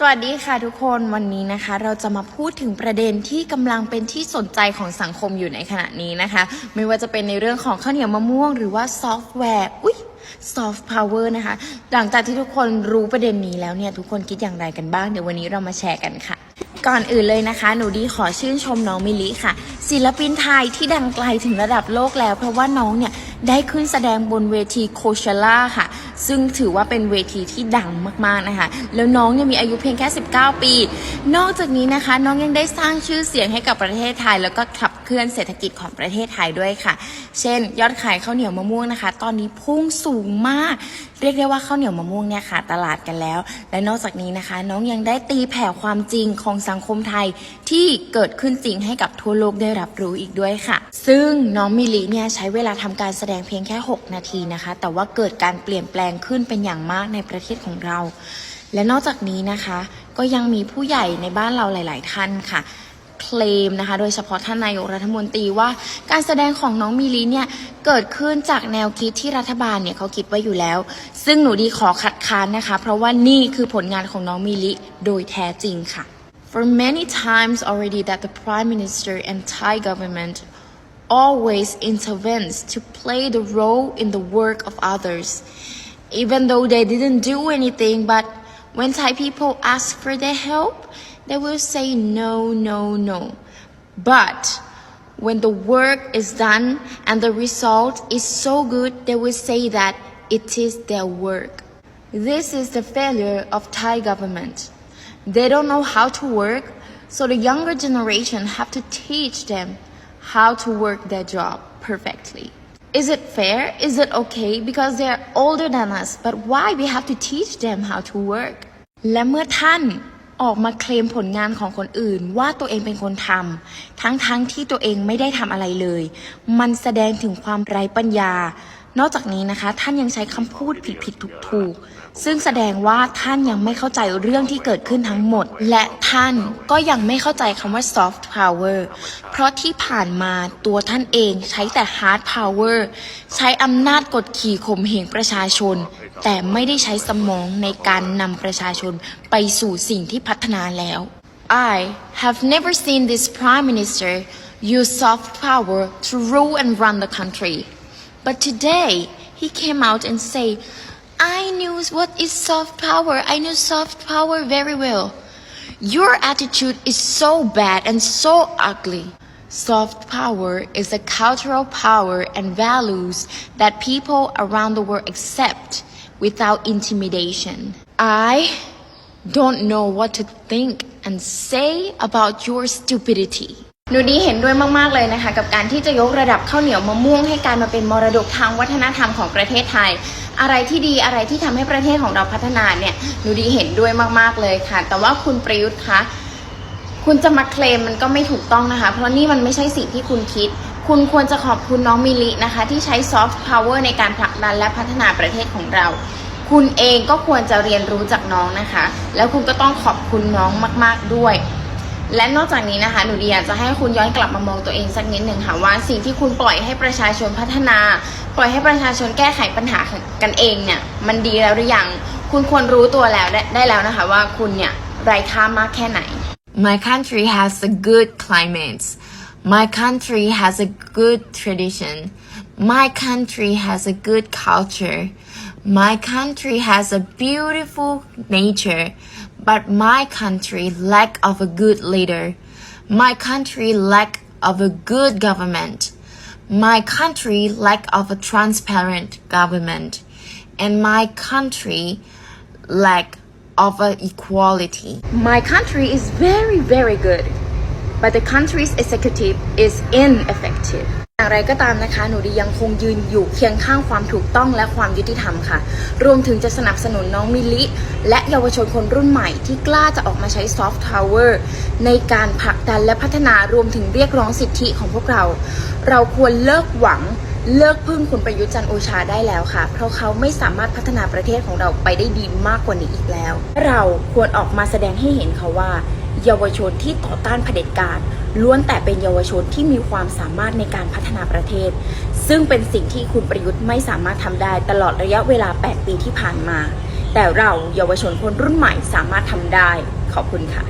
สวัสดีค่ะทุกคนวันนี้นะคะ เราจะมาพูดถึงประเด็นที่กำลังเป็นที่สนใจของสังคมอยู่ในขณะนี้นะคะ ไม่ว่าจะเป็นในเรื่องของข้าวเหนียวมะม่วง หรือว่าซอฟต์แวร์อุ๊ยซอฟต์พาวเวอร์นะคะ หลังจากที่ทุกคนรู้ประเด็นนี้แล้วเนี่ย ทุกคนคิดอย่างไรกันบ้าง เดี๋ยววันนี้เรามาแชร์กันค่ะก่อนอื่นเลยนะคะ หนูดีขอชื่นชมน้องมิลิค่ะ ศิลปินไทยที่ดังไกลถึงระดับโลกแล้ว เพราะว่าน้องเนี่ย ได้ขึ้นแสดงบนเวทีโคเชล่าค่ะ ซึ่งถือว่าเป็นเวทีที่ดังมากๆนะคะ แล้วน้องเนี่ยมีอายุเพียงแค่ 19 ปี นอกจากนี้นะคะ น้องยังได้สร้างชื่อเสียงให้กับประเทศไทย แล้วก็ขับเคลื่อนเศรษฐกิจของประเทศไทยด้วยค่ะ เช่น ยอดขายข้าวเหนียวมะม่วงนะคะ ตอนนี้พุ่งสูงมาก เรียกได้ว่าข้าวเหนียวมะม่วงเนี่ยค่ะตลาดกันแล้ว และนอกจากนี้นะคะ น้องยังได้ตีแผ่ความจริงของสังคมไทยที่เกิดขึ้นจริงให้กับทั่วโลกได้รับรู้อีกด้วยค่ะ ซึ่งน้องมิลิเนี่ยใช้เวลาทำการแสดงเพียงแค่ 6 นาทีนะคะ แต่ว่าเกิดการเปลี่ยนแปลงขึ้นเป็นอย่างมากในประเทศของเรา และนอกจากนี้นะคะ ก็ยังมีผู้ใหญ่ในบ้านเราหลาย ๆ ท่านค่ะเคลมนะคะ โดยเฉพาะท่านนายกรัฐมนตรีว่าการแสดงของน้องมิลิเนี่ยเกิดขึ้นจากแนวคิดที่รัฐบาลเนี่ยเขาคิดไว้อยู่แล้ว ซึ่งหนูดีขอคัดค้านนะคะ เพราะว่านี่คือผลงานของน้องมิลิโดยแท้จริงค่ะ For many times already that the Prime Minister and Thai government always intervenes to play the role in the work of others, even though they didn't do anything. But when Thai people ask for their help, they will say no, no, no. But when the work is done and the result is so good, they will say that it is their work. This is the failure of Thai government. They don't know how to work, so the younger generation have to teach them how to work their job perfectly. Is it fair? Is it okay? Because they're older than us, but why we have to teach them how to work? และเมื่อท่านออกมาเคลมผลงานของคนอื่นว่าตัวเองเป็นคนทำทั้งๆทที่ตัวเองไม่ได้ทำอะไรเลย มันแสดงถึงความไร้ปัญญา นอกจากนี้นะคะท่านยังใช้คำพูดผิดๆถูกๆซึ่งแสดงว่าท่านยังไม่เข้าใจเรื่องที่เกิดขึ้นทั้งหมด และท่านก็ยังไม่เข้าใจคำว่า soft power เพราะที่ผ่านมาตัวท่านเองใช้แต่ hard power ใช้อำนาจกดขี่ข่มเหงประชาชน แต่ไม่ได้ใช้สมองในการนำประชาชนไปสู่สิ่งที่พัฒนาแล้ว I have never seen this prime minister use soft power to rule and run the country but today he came out and say I knew what is soft power I knew soft power very well your attitude is so bad and so ugly Soft power is a cultural power and values that people around the world accept without intimidation. I don't know what to think and say about your stupidity. หนูดีเห็นด้วยมาก ๆ เลยนะคะ กับการที่จะยกระดับข้าวเหนียวมะม่วงให้กลารมาเป็นมรดกทางวัฒนธรรมของประเทศไทย อะไรที่ดีอะไรที่ทำให้ประเทศของเราพัฒนาเนี่ยหนูดีเห็นด้วยมาก ๆ เลยค่ะ แต่ว่าคุณประยุทธ์คะคุณจะมาเคลมมันก็ไม่ถูกต้องนะคะ เพราะนี่มันไม่ใช่สิ่งที่คุณคิด คุณควรจะขอบคุณน้องมิลินะคะ ที่ใช้ซอฟต์พาวเวอร์ในการผลักดันและพัฒนาประเทศของเรา คุณเองก็ควรจะเรียนรู้จากน้องนะคะ แล้วคุณก็ต้องขอบคุณน้องมาก ๆ ด้วย และนอกจากนี้นะคะหนูดีอยากจะให้คุณย้อนกลับมามองตัวเองสักนิดหนึ่งค่ะว่าสิ่งที่คุณปล่อยให้ประชาชนพัฒนา ปล่อยให้ประชาชนแก้ไขปัญหากันเองเนี่ยมันดีแล้วหรือยังคุณควรรู้ตัวแล้วได้ได้แล้วนะคะว่าคุณเนี่ยไร้ค่ามากแค่ไหน My country has a good climate. My country has a good tradition. My country has a good culture. My country has a beautiful nature. But my country lack of a good leader. My country lack of a good government. My country lack of a transparent government. And my country lack of equality. My country is very very good but the country's executive is ineffective อย่างไรก็ตามนะคะ หนูดียังคงยืนอยู่เคียงข้างความถูกต้องและความยุติธรรมค่ะ รวมถึงจะสนับสนุนน้องมิลิ และเยาวชนคนรุ่นใหม่ที่กล้าจะออกมาใช้ซอฟต์พาวเวอร์ในการผลักดันและพัฒนารวมถึงเรียกร้องสิทธิของพวกเรา เราควรเลิกหวังเลิกพึ่งคุณประยุทธ์จันโอชาได้แล้วค่ะ เพราะเขาไม่สามารถพัฒนาประเทศของเราไปได้ดีมากกว่านี้อีกแล้ว เราควรออกมาแสดงให้เห็นเขาว่า เยาวชนที่ต่อต้านเผด็จการล้วนแต่เป็นเยาวชนที่มีความสามารถในการพัฒนาประเทศ ซึ่งเป็นสิ่งที่คุณประยุทธ์ไม่สามารถทำได้ตลอดระยะเวลา 8 ปีที่ผ่านมา แต่เราเยาวชนคนรุ่นใหม่สามารถทำได้ ขอบคุณค่ะ